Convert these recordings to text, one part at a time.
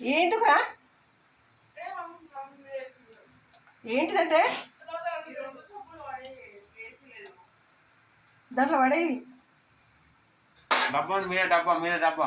ఎందుకురా ఏంటిదంటే? దాంట్లో పడేది డబ్బా మీరే డబ్బా మీరే డబ్బా.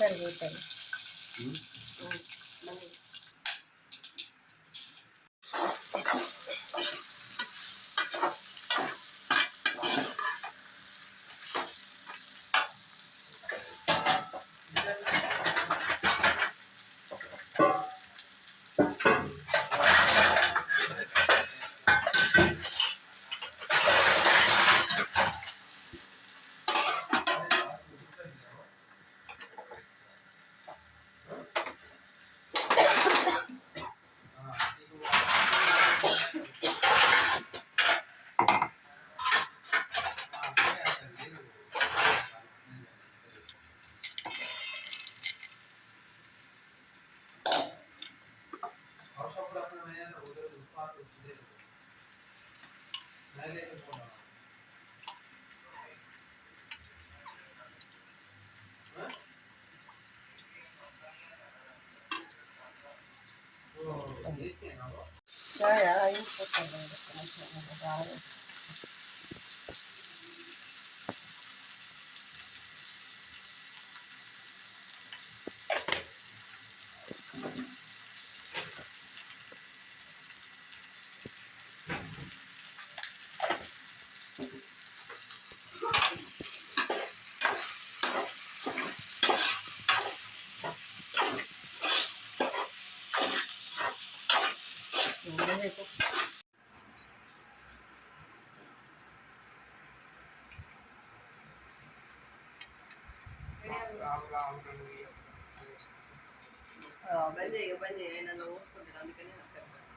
कर देता है हम्म। காயும் போட்டு muss బంద్ చేయ బంద్ చేయ ఆయన నన్ను ఊసుకుంటాడు అందుకని నాకు చెప్పాను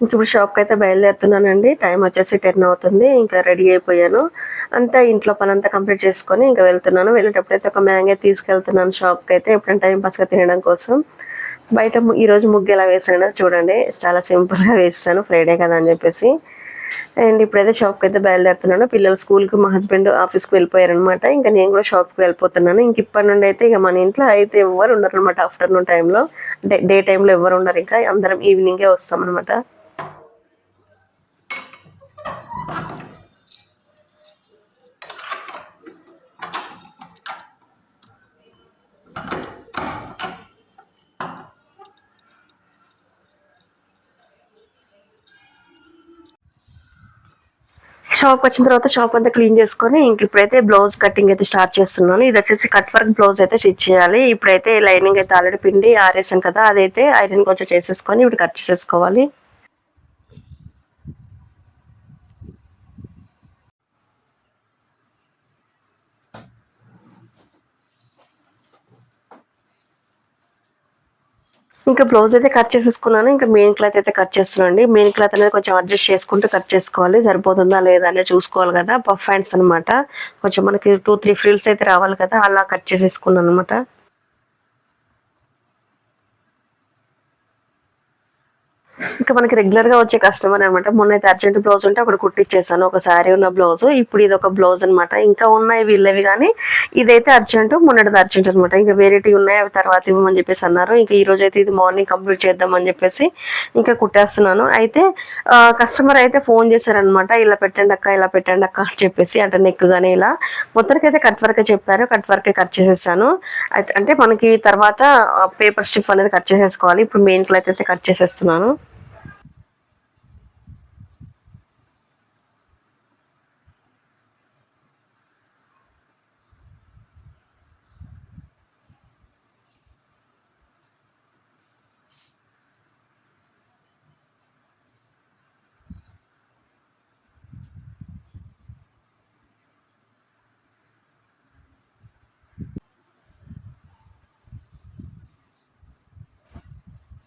ఇంక ఇప్పుడు షాప్కి అయితే బయలుదేరుతున్నానండి. టైం వచ్చేసి టెన్ అవుతుంది. ఇంకా రెడీ అయిపోయాను. అంతా ఇంట్లో పని అంతా కంప్లీట్ చేసుకొని ఇంకా వెళ్తున్నాను. వెళ్ళేటప్పుడైతే ఒక మ్యాంగే తీసుకెళ్తున్నాను షాప్కి అయితే. ఎప్పుడైనా టైం పాస్గా తినడం కోసం. బయట ఈరోజు ముగ్గు ఎలా వేసాను చూడండి. చాలా సింపుల్గా వేస్తాను ఫ్రైడే కదా అని చెప్పేసి. అండ్ ఇప్పుడైతే షాప్కి అయితే బయలుదేరుతున్నాను. పిల్లలు స్కూల్కి మా హస్బెండ్ ఆఫీస్కి వెళ్ళిపోయారనమాట ఇంకా నేను కూడా షాప్కి వెళ్ళిపోతున్నాను. ఇంక ఇప్పటి నుండి అయితే ఇక మన ఇంట్లో అయితే ఎవరు ఉండరు అనమాట ఆఫ్టర్నూన్ టైంలో. డే డే టైంలో ఎవరు ఉండరు. ఇంకా అందరం ఈవినింగే వస్తామన్నమాట. షాప్ వచ్చిన తర్వాత షాప్ అంతా క్లీన్ చేసుకొని ఇంక ఇప్పుడైతే బ్లౌజ్ కటింగ్ అయితే స్టార్ట్ చేస్తున్నాను. ఇది వచ్చేసి కట్ వర్క్ బ్లౌజ్ అయితే స్టిచ్ చేయాలి. ఇప్పుడైతే లైనింగ్ అయితే ఆల్రెడీ పిండి ఆరేసాను కదా అదైతే ఐరన్ కొంచెం చేసేసుకొని ఇప్పుడు కట్ చేసేసుకోవాలి. ఇంకా బ్లౌజ్ అయితే కట్ చేసేసుకున్నాను. ఇంకా మెయిన్ క్లాత్ అయితే కట్ చేస్తున్నాను అండి మెయిన్ క్లాత్ అనేది కొంచెం అడ్జస్ట్ చేసుకుంటూ కట్ చేసుకోవాలి. సరిపోతుందా లేదా అనేది చూసుకోవాలి కదా. పఫ్ హ్యాండ్స్ అనమాట కొంచెం మనకి టూ త్రీ ఫ్రిల్స్ అయితే రావాలి కదా. అలా కట్ చేసేసుకున్నాను అనమాట ఇంకా మనకి రెగ్యులర్గా వచ్చే కస్టమర్ అనమాట మొన్న అయితే అర్జెంట్ బ్లౌజ్ ఉంటే అక్కడ కుట్టిచ్చేసాను. ఒక శారీ ఉన్న బ్లౌజ్ ఇప్పుడు ఇది ఒక బ్లౌజ్ అనమాట ఇంకా ఉన్నాయి వీళ్ళవి కానీ ఇదైతే అర్జెంట్ మొన్నటిది అర్జెంట్ అనమాట ఇంకా వెరైటీ ఉన్నాయి అవి తర్వాత ఇవ్వమని చెప్పేసి అన్నారు. ఇంకా ఈ రోజు అయితే ఇది మార్నింగ్ కంప్లీట్ చేద్దామని చెప్పేసి ఇంకా కుట్టేస్తున్నాను. అయితే కస్టమర్ అయితే ఫోన్ చేశారనమాట ఇలా పెట్టండి అక్క ఇలా పెట్టండి అక్క అని చెప్పేసి అంటే నెక్ కానీ ఇలా. మొత్తానికి అయితే కట్ వర్క్ చెప్పారు. కట్ వర్క్ కట్ చేసేసాను. అయితే అంటే మనకి తర్వాత పేపర్ స్టిఫ్ అనేది కట్ చేసేసుకోవాలి. ఇప్పుడు మెయిన్ క్లాత్ అయితే కట్ చేసేస్తున్నాను.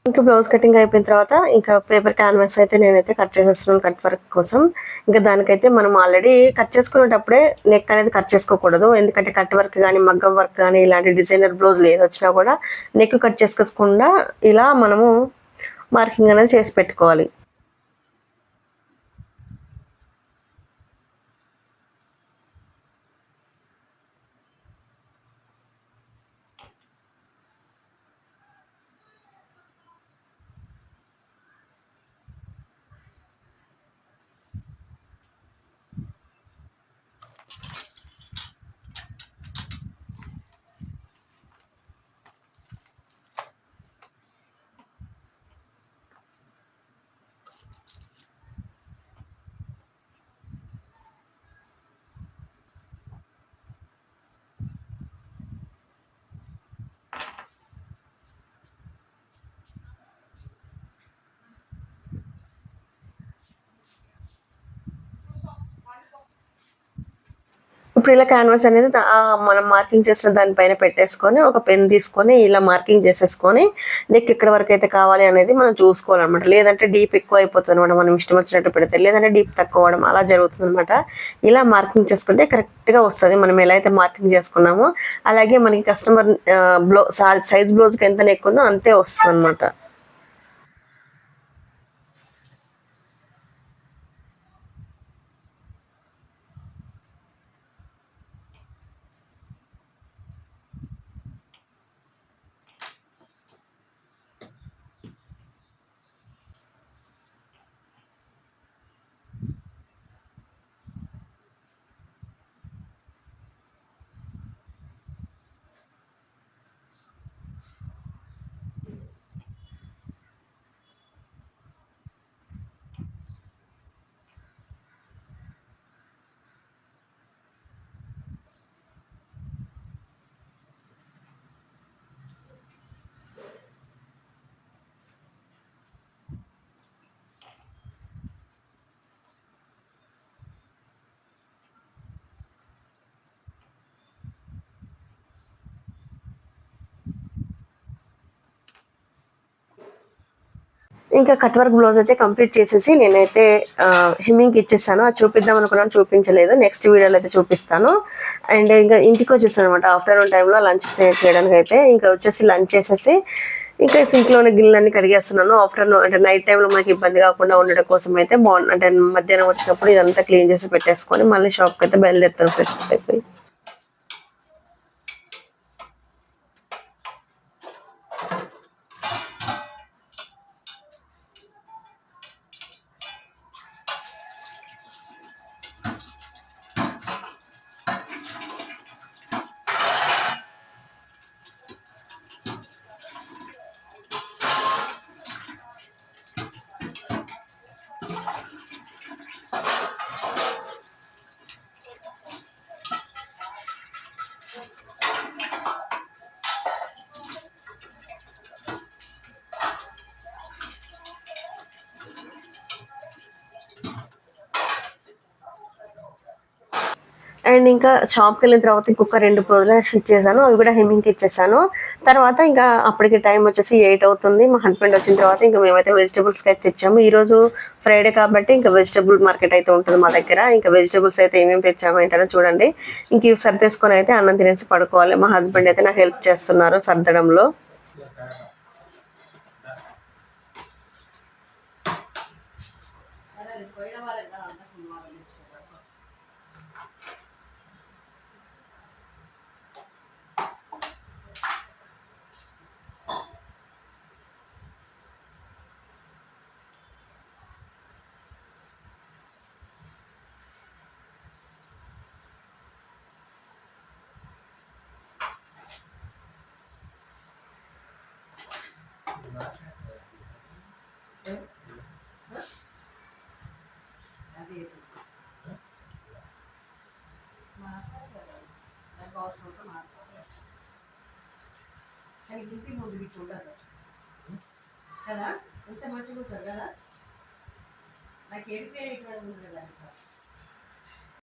ఇంకా బ్లౌజ్ కటింగ్ అయిపోయిన తర్వాత ఇంకా పేపర్ క్యాన్వాస్ అయితే నేనైతే కట్ చేసేస్తున్నాను కట్ వర్క్ కోసం. ఇంకా దానికైతే మనం ఆల్రెడీ కట్ చేసుకునేటప్పుడే నెక్ అనేది కట్ చేసుకోకూడదు. ఎందుకంటే కట్ వర్క్ కానీ మగ్గం వర్క్ కానీ ఇలాంటి డిజైనర్ బ్లౌజ్ ఏది వచ్చినా కూడా నెక్ కట్ చేసుకోకుండా ఇలా మనము మార్కింగ్ అనేది చేసి పెట్టుకోవాలి. ఇప్పుడు ఇలా క్యాన్వాస్ అనేది మనం మార్కింగ్ చేసిన దానిపైన పెట్టేసుకొని ఒక పెన్ తీసుకొని ఇలా మార్కింగ్ చేసేసుకొని నెక్ ఇక్కడ వరకు అయితే కావాలి అనేది మనం చూసుకోవాలన్నమాట. లేదంటే డీప్ ఎక్కువ అయిపోతుంది అనమాట. మనం ఇష్టం వచ్చినట్టు పెడితే. లేదంటే డీప్ తక్కువ అవడం అలా జరుగుతుంది అనమాట ఇలా మార్కింగ్ చేసుకుంటే కరెక్ట్గా వస్తుంది. మనం ఎలా అయితే మార్కింగ్ చేసుకున్నామో అలాగే మనకి కస్టమర్ బ్లౌ సైజ్ బ్లౌజ్కి ఎంత నెక్ ఉందో అంతే వస్తుంది అనమాట ఇంకా కట్ వర్క్ బ్లౌజ్ అయితే కంప్లీట్ చేసేసి నేనైతే హిమ్మింగ్ ఇచ్చేసాను. అది చూపిద్దాం అనుకున్నాను చూపించలేదు. నెక్స్ట్ వీడియోలో అయితే చూపిస్తాను. అండ్ ఇంకా ఇంటికి వచ్చేసాను అనమాట ఆఫ్టర్నూన్ టైంలో లంచ్ చేయడానికి అయితే. ఇంకా వచ్చేసి లంచ్ చేసేసి ఇంకా సింక్లోనే గిన్నెలన్నీ కడిగేస్తున్నాను. ఆఫ్టర్నూన్ అంటే నైట్ టైంలో మనకి ఇబ్బంది కాకుండా ఉండడం కోసం అయితే బాగుంది. అంటే మధ్యాహ్నం వచ్చినప్పుడు ఇదంతా క్లీన్ చేసి పెట్టేసుకొని మళ్ళీ షాప్కి అయితే బయలుదేరుతాను. ఫ్రెష్ అయిపోయి. అండ్ ఇంకా షాప్కి వెళ్ళిన తర్వాత ఇంకొక రెండు రోజులు స్టిచ్ చేశాను. అవి కూడా హెమ్మింగ్కి ఇచ్చేసాను. తర్వాత ఇంకా అప్పటికి టైం వచ్చేసి ఎయిట్ అవుతుంది. మా హస్బెండ్ వచ్చిన తర్వాత ఇంకా మేమైతే వెజిటబుల్స్కి అయితే తెచ్చాము. ఈరోజు ఫ్రైడే కాబట్టి ఇంకా వెజిటేబుల్ మార్కెట్ అయితే ఉంటుంది మా దగ్గర. ఇంకా వెజిటేబుల్స్ అయితే ఏమేమి తెచ్చాము ఏంటంటే చూడండి. ఇంక ఇవి సర్దేసుకొని అయితే అన్నం తినేసి పడుకోవాలి. మా హస్బెండ్ అయితే నాకు హెల్ప్ చేస్తున్నారు సర్దడంలో. కానీ ఇంటి ముందు నీకు ఉండదు కదా? ఎంత మంచిగా ఉంటారు కదా? నాకు ఏడిపోయిన ఇక్కడ ఉంది కదా?